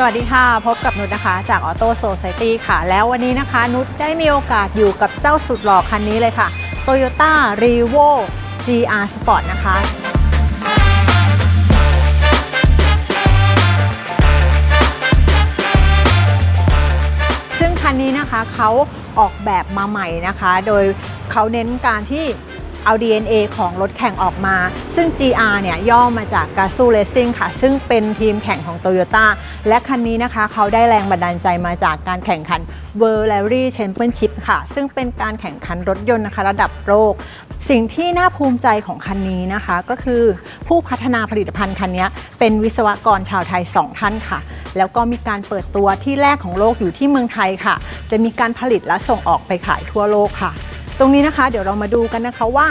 สวัสดีค่ะ พบกับนุชนะคะ จาก Auto Society ค่ะ แล้ววันนี้นะคะ นุชได้มีโอกาสอยู่กับเจ้าสุดหล่อคันนี้เลยค่ะ Toyota r e v o GR Sport นะคะ ซึ่งคันนี้นะคะเขาออกแบบมาใหม่นะคะ โดยเขาเน้นการที่ เอา DNA ของรถแข่งออกมา ซึ่ง GR เนี่ยย่อมาจาก g a z o Racing ค่ะ ซึ่งเป็นทีมแข่งของ Toyota และคันนี้นะคะเขาได้แรงบันดาลใจมาจากการแข่งขัน World Rally Championship ค่ะ ซึ่งเป็นการแข่งขันรถยนต์นะคะระดับโลกสิ่งที่น่าภูมิใจของคันนี้นะคะก็คือผู้พัฒนาผลิตภัณฑ์คันนี้เป็นวิศวกรชาวไทย 2 ท่านค่ะ แล้วก็มีการเปิดตัวที่แรกของโลกอยู่ที่เมืองไทยค่ะ จะมีการผลิตและส่งออกไปขายทั่วโลกค่ะ ตรงนี้นะคะ เดี๋ยวเรามาดูกันนะคะว่า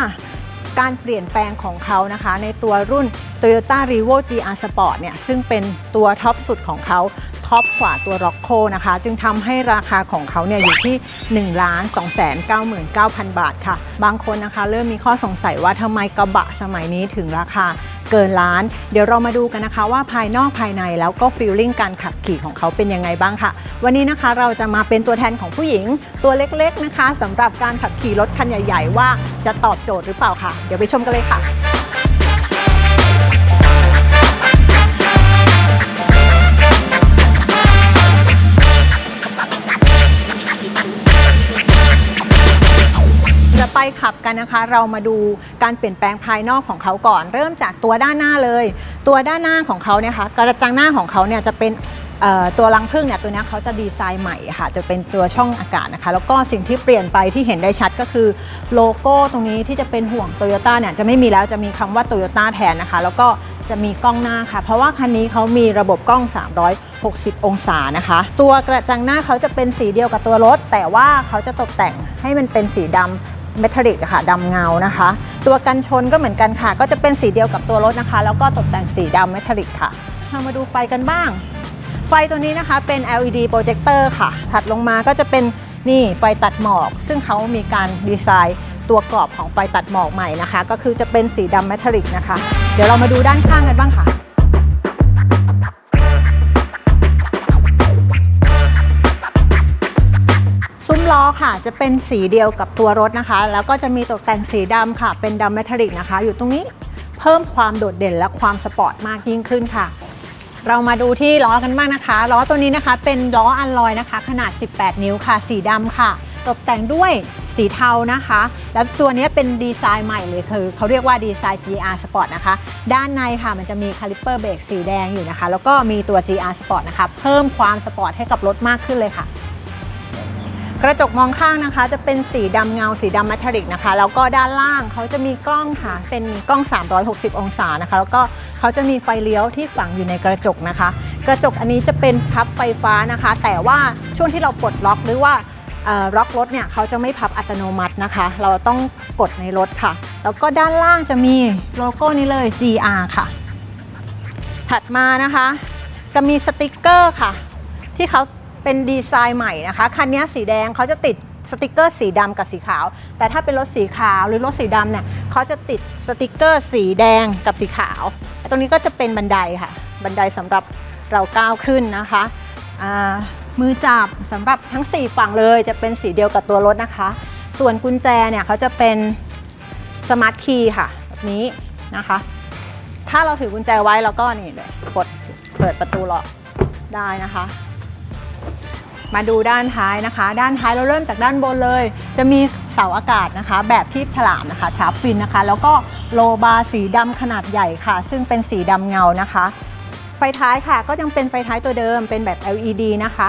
การเปลี่ยนแปลงของเขานะคะ ในตัวรุ่น Toyota r e v o GR Sport เนี่ยซึ่งเป็นตัวท็อปสุดของเขา ท็อปกว่าตัว r o c c o นะคะ จึงทำให้ราคาของเขาเนี่ยอยู่ที่ 1 2 9 9 0 0 0 บาทค่ะ บางคนนะคะ เริ่มมีข้อสงสัยว่าทำไมกระบะสมัยนี้ถึงราคาเกินล้าน เดี๋ยวเรามาดูกันนะคะว่าภายนอกภายในแล้วก็ฟีลลิ่งการขับขี่ของเขาเป็นยังไงบ้างค่ะ วันนี้นะคะเราจะมาเป็นตัวแทนของผู้หญิง ตัวเล็กๆนะคะสำหรับการขับขี่รถคันใหญ่ ๆ ว่าจะตอบโจทย์หรือเปล่าค่ะ เดี๋ยวไปชมกันเลยค่ะ ไปขับกันนะคะ เรามาดูการเปลี่ยนแปลงภายนอกของเขาก่อน เริ่มจากตัวด้านหน้าเลย ตัวด้านหน้าของเขาเนี่ยค่ะกระจังหน้าของเขาเนี่ยจะเป็นตัวรังผึ้งเนี่ยตัวนี้เขาจะดีไซน์ใหม่ค่ะ จะเป็นตัวช่องอากาศนะคะ แล้วก็สิ่งที่เปลี่ยนไปที่เห็นได้ชัดก็คือโลโก้ตรงนี้ที่จะเป็นห่วงโตโยต้าเนี่ยจะไม่มีแล้วจะมีคำว่าโตโยต้าแทนนะคะ แล้วก็จะมีกล้องหน้าค่ะ เพราะว่าคันนี้เขามีระบบกล้อง 360 องศานะคะ ตัวกระจังหน้าเขาจะเป็นสีเดียวกับตัวรถ แต่ว่าเขาจะตกแต่งให้มันเป็นสีดำ เมทัลลิกค่ะดำเงานะคะ ตัวกันชนก็เหมือนกันค่ะ ก็จะเป็นสีเดียวกับตัวรถนะคะ แล้วก็ตกแต่งสีดำเมทัลลิกค่ะเรามาดูไฟกันบ้าง ไฟตัวนี้นะคะเป็น LED โปรเจคเตอร์ค่ะ ถัดลงมาก็จะเป็นนี่ไฟตัดหมอก ซึ่งเขามีการดีไซน์ตัวกรอบของไฟตัดหมอกใหม่นะคะ ก็คือจะเป็นสีดำเมทัลลิกนะคะ เดี๋ยวเรามาดูด้านข้างกันบ้างค่ะ ค่ะ จะเป็นสีเดียวกับตัวรถนะคะ แล้วก็จะมีตกแต่งสีดำค่ะ เป็นดำเมทัลลิกนะคะ อยู่ตรงนี้เพิ่มความโดดเด่นและความสปอร์ตมากยิ่งขึ้นค่ะ เรามาดูที่ล้อกันบ้างนะคะ ล้อตัวนี้นะคะ เป็นล้ออัลลอยนะคะ ขนาด 18 นิ้วค่ะ สีดำค่ะ ตกแต่งด้วยสีเทานะคะ แล้วตัวนี้เป็นดีไซน์ใหม่เลยคือเขาเรียกว่าดีไซน์ GR Sport นะคะ ด้านในค่ะมันจะมีคาลิปเปอร์เบรกสีแดงอยู่นะคะ แล้วก็มีตัว GR Sport นะคะ เพิ่มความสปอร์ตให้กับรถมากขึ้นเลยค่ะ กระจกมองข้างนะคะ จะเป็นสีดำเงาสีดำเมทัลลิกนะคะ แล้วก็ด้านล่างเขาจะมีกล้องค่ะ เป็นกล้อง 360 องศานะคะ แล้วก็เขาจะมีไฟเลี้ยวที่ฝังอยู่ในกระจกนะคะ กระจกอันนี้จะเป็นพับไฟฟ้านะคะ แต่ว่าช่วงที่เราปลดล็อกหรือว่าล็อกรถเนี่ยเขาจะไม่พับอัตโนมัตินะคะ เราต้องกดในรถค่ะ แล้วก็ด้านล่างจะมีโลโก้นี้เลย GR ค่ะ ถัดมานะคะ จะมีสติกเกอร์ค่ะ ที่เขา เป็นดีไซน์ใหม่นะคะ คันนี้สีแดงเขาจะติดสติกเกอร์สีดำกับสีขาว แต่ถ้าเป็นรถสีขาวหรือรถสีดำเนี่ยเขาจะติดสติกเกอร์สีแดงกับสีขาว ตรงนี้ก็จะเป็นบันไดค่ะ บันไดสำหรับเราก้าวขึ้นนะคะมือจับสำหรับทั้ง 4 ฝั่งเลยจะเป็นสีเดียวกับตัวรถนะคะ ส่วนกุญแจเนี่ยเขาจะเป็นสมาร์ทคีย์ค่ะแบบนี้นะคะ ถ้าเราถือกุญแจไว้แล้วก็นี่เลยกดเปิดประตูล็อกได้นะคะ มาดูด้านท้ายนะคะ ด้านท้ายเราเริ่มจากด้านบนเลย จะมีเสาอากาศนะคะ แบบที่ฉลามนะคะชาร์ฟินนะคะ แล้วก็โลบาร์สีดำขนาดใหญ่ค่ะ ซึ่งเป็นสีดำเงานะคะ ไฟท้ายค่ะก็ยังเป็นไฟท้ายตัวเดิมเป็นแบบ LED นะคะ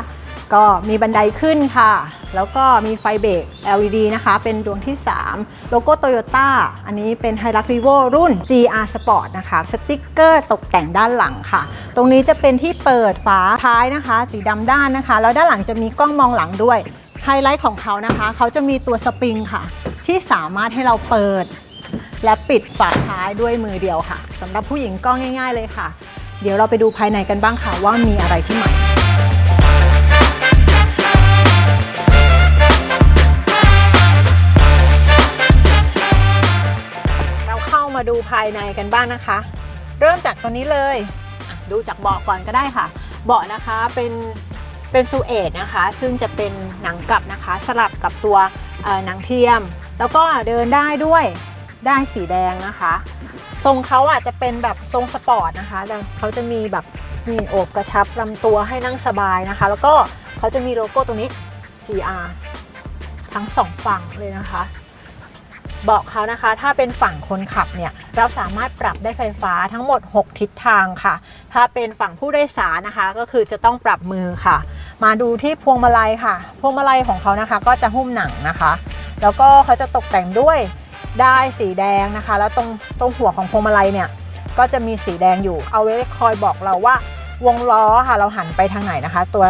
ก็มีบันไดขึ้นค่ะ แล้วก็มีไฟเบรก LED นะคะ เป็นดวงที่ 3 โลโก้โตโยต้าอันนี้เป็น h i l u x r e v o รุ่น GR Sport นะคะ สติกเกอร์ตกแต่งด้านหลังค่ะ ตรงนี้จะเป็นที่เปิดฝาท้ายนะคะ สีดำด้านนะคะ แล้วด้านหลังจะมีกล้องมองหลังด้วย ไฮไลท์ของเขานะคะ เขาจะมีตัวสปริงค่ะ ที่สามารถให้เราเปิด และปิดฝาท้ายด้วยมือเดียวค่ะสำหรับผู้หญิงก็ง่าย ๆ เลยค่ะ เดี๋ยวเราไปดูภายในกันบ้างค่ะว่ามีอะไรที่ใหม่ ดูภายในกันบ้างนะคะ เริ่มจากตัวนี้เลยดูจากเบาะก่อนก็ได้ค่ะ เบาะนะคะเป็นเป็นซูเอตนะคะ ซึ่งจะเป็นหนังกลับนะคะ สลับกับตัวหนังเทียม แล้วก็เดินได้ด้วยได้สีแดงนะคะ ทรงเขาอาจจะเป็นแบบทรงสปอร์ตนะคะเขาจะมีแบบนี่โอบกระชับลำตัวให้นั่งสบายนะคะ แล้วก็เขาจะมีโลโก้ตรงนี้ GR ทั้งสองฝั่งเลยนะคะ เบาะเขานะคะ ถ้าเป็นฝั่งคนขับเนี่ยเราสามารถปรับได้ไฟฟ้าทั้งหมด 6 ทิศทางค่ะ ถ้าเป็นฝั่งผู้โดยสารนะคะ ก็คือจะต้องปรับมือค่ะ มาดูที่พวงมาลัยค่ะ พวงมาลัยของเขานะคะ ก็จะหุ้มหนังนะคะ แล้วก็เขาจะตกแต่งด้วยได้สีแดงนะคะ แล้วตรงตรงหัวของพวงมาลัยเนี่ยก็จะมีสีแดงอยู่เอาไว้คอยบอกเราว่าวงล้อค่ะเราหันไปทางไหนนะคะ ตัว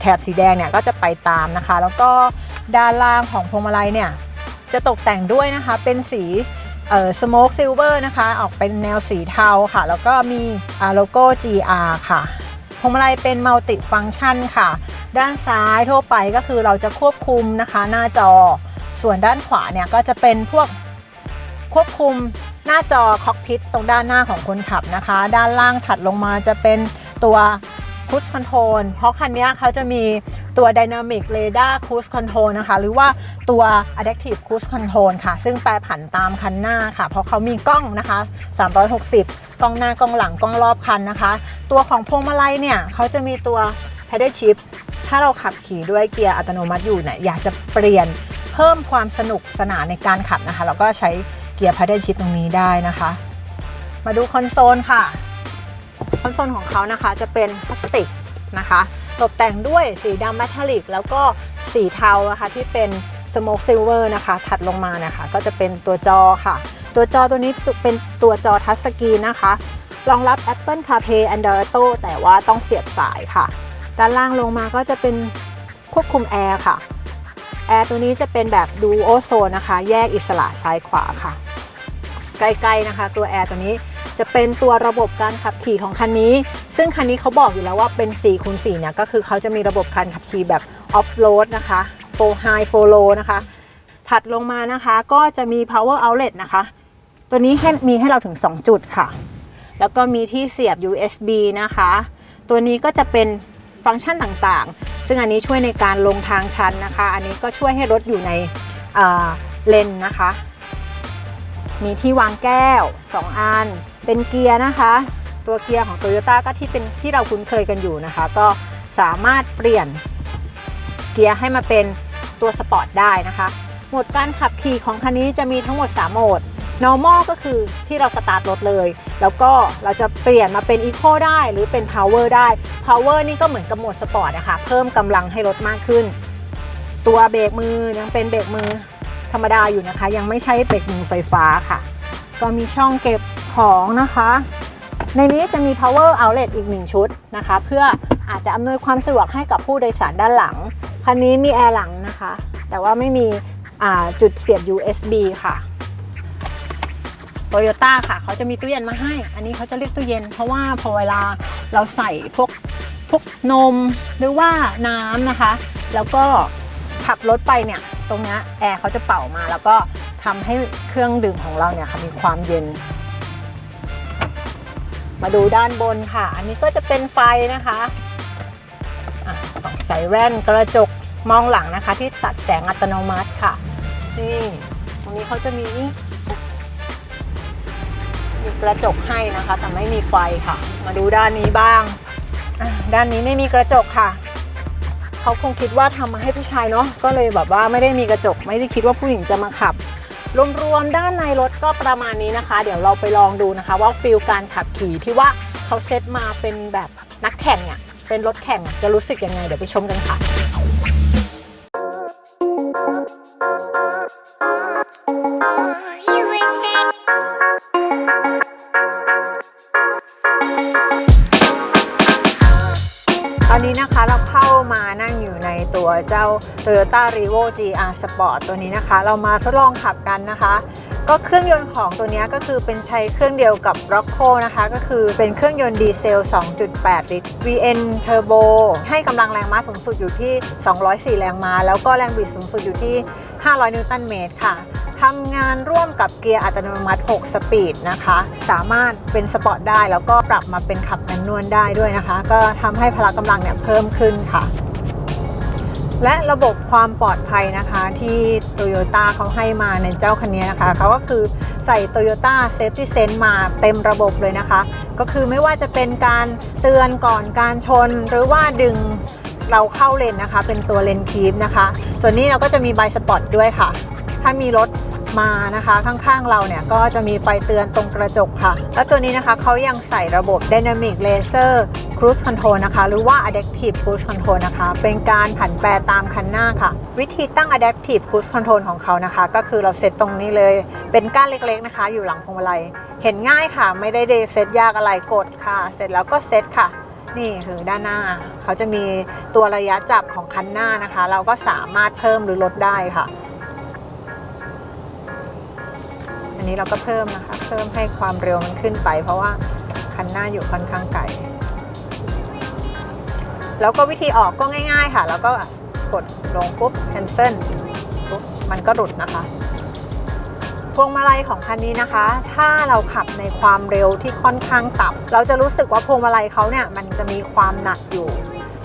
แถบสีแดงเนี่ยก็จะไปตามนะคะ แล้วก็ด้านล่างของพวงมาลัยเนี่ย จะตกแต่งด้วยนะคะเป็นสีเอ่อ smoke silver นะคะ ออกเป็นแนวสีเทาค่ะ แล้วก็มีโลโก้ GR ค่ะพวงมาลัยเป็น multi function ค่ะ ด้านซ้ายทั่วไปก็คือเราจะควบคุมนะคะหน้าจอ ส่วนด้านขวาเนี่ยก็จะเป็นพวกควบคุมหน้าจอคอกพิทตรงด้านหน้าของคนขับนะคะ ด้านล่างถัดลงมาจะเป็นตัว Cruise Control เพราะคันนี้เขาจะมี ตัว Dynamic Radar Cruise Control นะคะ หรือว่าตัว Adaptive Cruise Control ค่ะ ซึ่งแปรผันตามคันหน้าค่ะ เพราะเขามีกล้องนะคะ 360 กล้องหน้ากล้องหลังกล้องรอบคันนะคะ ตัวของพวงมาลัยเนี่ยเขาจะมีตัว Pedal Shift ถ้าเราขับขี่ด้วยเกียร์อัตโนมัติอยู่เนี่ยอยากจะเปลี่ยนเพิ่มความสนุกสนานในการขับนะคะ แล้วก็ใช้เกียร์ Pedal Shift ตรงนี้ได้นะคะ มาดูคอนโซลค่ะคอนโซลของเขานะคะจะเป็นพลาสติกนะคะ ตกแต่งด้วยสีดำแมทัลลิก แล้วก็สีเทานะคะที่เป็น smoke silver นะคะ ถัดลงมานะคะ ก็จะเป็นตัวจอค่ะ ตัวจอตัวนี้เป็นตัวจอทัชสกรีนนะคะ รองรับ Apple CarPlay Android Auto แต่ว่าต้องเสียบสายค่ะ ด้านล่างลงมาก็จะเป็นควบคุมแอร์ค่ะ แอร์ตัวนี้จะเป็นแบบ Duo Zone นะคะ แยกอิสระซ้ายขวาค่ะ ใกล้ๆนะคะ ตัวแอร์ตัวนี้ จะเป็นตัวระบบการขับขี่ของคันนี้ ซึ่งคันนี้เขาบอกอยู่แล้วว่าเป็น4คูณ4เนี่ยก็คือเขาจะมีระบบการขับขี่แบบ off road นะคะ full high full low นะคะ ถัดลงมานะคะก็จะมี power outlet นะคะ ตัวนี้ให้มีให้เราถึง 2 จุดค่ะ แล้วก็มีที่เสียบ USB นะคะ ตัวนี้ก็จะเป็นฟังก์ชันต่างๆ ซึ่งอันนี้ช่วยในการลงทางชันนะคะ อันนี้ก็ช่วยให้รถอยู่ในเลนนะคะ มีที่วางแก้ว 2 อัน เป็นเกียร์นะคะ ตัวเกียร์ของ Toyota ก็ที่เป็นที่เราคุ้นเคยกันอยู่นะคะ ก็สามารถเปลี่ยนเกียร์ให้มาเป็นตัวสปอร์ตได้นะคะโหมดการขับขี่ของคันนี้จะมีทั้งหมด 3 โหมด normal ก็คือที่เราสตาร์ทรถเลย แล้วก็เราจะเปลี่ยนมาเป็น eco ได้หรือเป็น power ได้ power นี่ก็เหมือนกับโหมดสปอร์ตนะคะเพิ่มกำลังให้รถมากขึ้น ตัวเบรกมือยังเป็นเบรกมือธรรมดาอยู่นะคะ ยังไม่ใช่เบรกมือไฟฟ้าค่ะ ก็มีช่องเก็บของนะคะ ในนี้จะมี power outlet อีก1ชุดนะคะ เพื่ออาจจะอำนวยความสะดวกให้กับผู้โดยสารด้านหลัง คันนี้มีแอร์หลังนะคะ แต่ว่าไม่มีจุดเสียบ USB ค่ะโตโยต้าค่ะ เขาจะมีตู้เย็นมาให้ อันนี้เขาจะเรียกตู้เย็น เพราะว่าพอเวลาเราใส่พวกพวกนมหรือว่าน้ำนะคะ แล้วก็ขับรถไปเนี่ย ตรงนี้แอร์เขาจะเป่ามาแล้วก็ ทำให้เครื่องดื่มของเราเนี่ยค่ะมีความเย็น มาดูด้านบนค่ะ อันนี้ก็จะเป็นไฟนะคะอะใส่แว่นกระจกมองหลังนะคะ ที่ตัดแสงอัตโนมัติค่ะ นี่ตรงนี้เขาจะมีมีกระจกให้นะคะ แต่ไม่มีไฟค่ะ มาดูด้านนี้บ้าง ด้านนี้ไม่มีกระจกค่ะ เขาคงคิดว่าทำมาให้ผู้ชายเนาะ ก็เลยแบบว่าไม่ได้มีกระจก ไม่ได้คิดว่าผู้หญิงจะมาขับ รวมๆด้านในรถก็ประมาณนี้นะคะ เดี๋ยวเราไปลองดูนะคะ ว่าฟิลการขับขี่ที่ว่าเขาเซตมาเป็นแบบนักแข่งเนี่ยเป็นรถแข่งจะรู้สึกยังไงเดี๋ยวไปชมกันค่ะ Toyota r e v o GR Sport ตัวนี้นะคะ เรามาทดลองขับกันนะคะ ก็เครื่องยนต์ของตัวนี้ก็คือเป็นใช้เครื่องเดียวกับ r o c c o นะคะ ก็คือเป็นเครื่องยนต์ดีเซล 2.8 ลิตร VN Turbo ให้กำลังแรงม้าสูงสุดอยู่ที่ 204 แรงม้า แล้วก็แรงบิดสูงสุดอยู่ที่ 500 นิวตันเมตรค่ะทำงานร่วมกับเกียร์อัตโนมัติ 6 สปีดนะคะ สามารถเป็นสปอร์ตได้แล้วก็ปรับมาเป็นขับแมนนวลได้ด้วยนะคะ ก็ทำให้พละกำลังเนี่ยเพิ่มขึ้นค่ะ และระบบความปลอดภัยนะคะที่ Toyota เขาให้มาในเจ้าคันนี้นะคะเขาก็คือใส่ Toyota Safety Sense มาเต็มระบบเลยนะคะ ก็คือไม่ว่าจะเป็นการเตือนก่อนการชน หรือว่าดึงเราเข้าเลนนะคะ เป็นตัวเลนคีฟนะคะ ส่วนนี้เราก็จะมีใบสปอตด้วยค่ะ ถ้ามีรถมานะคะข้างๆเราเนี่ยก็จะมีไฟเตือนตรงกระจกค่ะ แล้วตัวนี้นะคะเขายังใส่ระบบ Dynamic Laser Cruise Control นะคะ หรือว่า Adaptive Cruise Control นะคะ เป็นการผันแปรตามคันหน้าค่ะ วิธีตั้ง Adaptive Cruise Control ของเขานะคะ ก็คือเราเซตตรงนี้เลย เป็นก้านเล็กๆนะคะ อยู่หลังพวงมาลัย เห็นง่ายค่ะ ไม่ได้เซตยากอะไรกดค่ะ เสร็จแล้วก็เซตค่ะ นี่คือด้านหน้า เขาจะมีตัวระยะจับของคันหน้านะคะ เราก็สามารถเพิ่มหรือลดได้ค่ะ อันนี้เราก็เพิ่มนะคะ เพิ่มให้ความเร็วมันขึ้นไป เพราะว่าคันหน้าอยู่ค่อนข้างไกล แล้วก็วิธีออกก็ง่าย ๆ ค่ะ แล้วก็กดลงปุ๊บ cancel ปุ๊บมันก็หลุดนะคะพวงมาลัยของคันนี้นะคะ ถ้าเราขับในความเร็วที่ค่อนข้างต่ำเราจะรู้สึกว่าพวงมาลัยเขาเนี่ยมันจะมีความหนักอยู่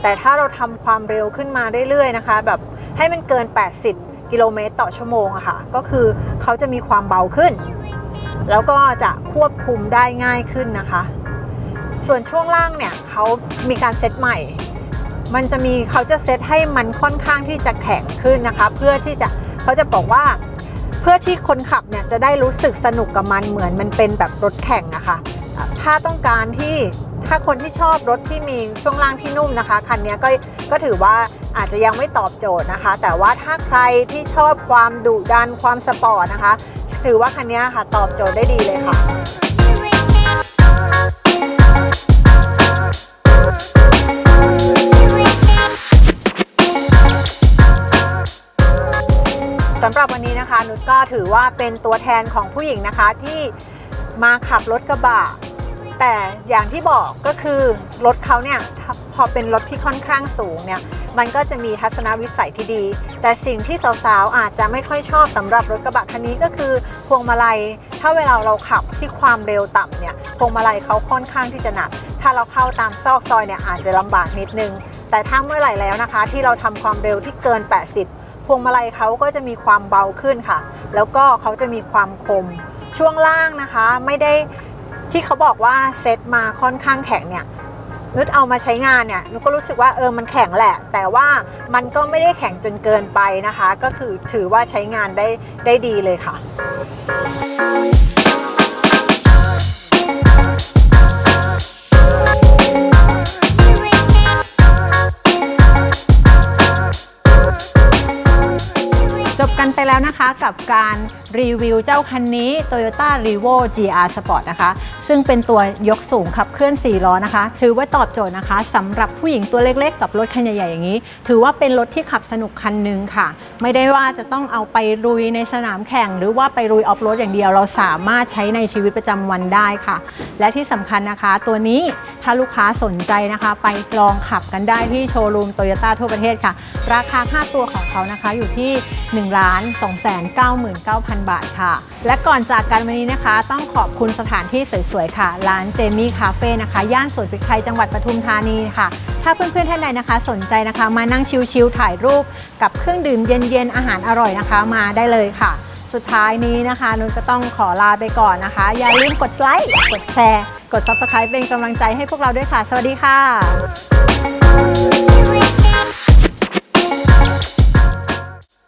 แต่ถ้าเราทำความเร็วขึ้นมาเรื่อยๆนะคะ แบบให้มันเกิน 80 กิโลเมตรต่อชั่วโมงอะค่ะ ก็คือเขาจะมีความเบาขึ้น แล้วก็จะควบคุมได้ง่ายขึ้นนะคะ ส่วนช่วงล่างเนี่ยเขามีการเซตใหม่ มันจะมีเขาจะเซตให้มันค่อนข้างที่จะแข็งขึ้นนะคะ เพื่อที่จะเขาจะบอกว่าเพื่อที่คนขับเนี่ยจะได้รู้สึกสนุกกับมันเหมือนมันเป็นแบบรถแข่งอะคะ่ะถ้าต้องการที่ถ้าคนที่ชอบรถที่มีช่วงล่างที่นุ่มนะคะคันนี้ก็ก็ถือว่าอาจจะยังไม่ตอบโจทย์นะคะ แต่ว่าถ้าใครที่ชอบความดุดันความสปอร์ตนะคะ ถือว่าคันนี้ค่ะตอบโจทย์ได้ดีเลยค่ะ สำหรับวันนี้นะคะนุชก็ถือว่าเป็นตัวแทนของผู้หญิงนะคะที่มาขับรถกระบะแต่อย่างที่บอกก็คือรถเขาเนี่ยพอเป็นรถที่ค่อนข้างสูงเนี่ยมันก็จะมีทัศนวิสัยที่ดี แต่สิ่งที่สาวๆอาจจะไม่ค่อยชอบสำหรับรถกระบะคันนี้ก็คือพวงมาลัย ถ้าเวลาเราขับที่ความเร็วต่ำเนี่ยพวงมาลัยเขาค่อนข้างที่จะหนัก ถ้าเราเข้าตามซอกซอยเนี่ยอาจจะลำบากนิดนึง แต่ถ้าเมื่อไหร่แล้วนะคะ ที่เราทำความเร็วที่เกิน 80 พวงมาลัยเขาก็จะมีความเบาขึ้นค่ะ แล้วก็เขาจะมีความคม ช่วงล่างนะคะไม่ได้ที่เขาบอกว่าเซตมาค่อนข้างแข็งเนี่ยนุชเอามาใช้งานเนี่ยนุชก็รู้สึกว่าเออมันแข็งแหละ แต่ว่ามันก็ไม่ได้แข็งจนเกินไปนะคะ ก็คือถือว่าใช้งานได้ได้ดีเลยค่ะ จบกันไปแล้วนะคะกับการรีวิวเจ้าคันนี้ Toyota r e v o GR Sport นะคะ ซึ่งเป็นตัวยกสูงขับเคลื่อน 4 ล้อนะคะ ถือว่าตอบโจทย์นะคะสำหรับผู้หญิงตัวเล็กๆ กับรถคันใหญ่ๆ อย่างนี้ ถือว่าเป็นรถที่ขับสนุกคันหนึ่งค่ะ ไม่ได้ว่าจะต้องเอาไปลุยในสนามแข่ง หรือว่าไปลุยออฟโรดอย่างเดียว เราสามารถใช้ในชีวิตประจำวันได้ค่ะ และที่สำคัญนะคะ ตัวนี้ถ้าลูกค้าสนใจนะคะ ไปลองขับกันได้ที่โชว์รูมโตโยต้าทั่วประเทศค่ะ ราคาค่าตัวของเขานะคะอยู่ที่1 2 9 9 0 0 0 บาทค่ะ และก่อนจากกันวันนี้นะคะ ต้องขอบคุณสถานที่สวยๆค่ะ ร้านเจมี่คาเฟ่นะคะ ย่านสวนพริกไทยจังหวัดปทุมธานีค่ะ ถ้าเพื่อนๆท่านใดนะคะ สนใจนะคะ มานั่งชิลๆถ่ายรูป กับเครื่องดื่มเย็นๆอาหารอร่อยนะคะ มาได้เลยค่ะ สุดท้ายนี้นะคะนุนก็ต้องขอลาไปก่อนนะคะ อย่าลืมกดไลค์กดแชร์กด subscribe เป็นกำลังใจให้พวกเราด้วยค่ะ สวัสดีค่ะ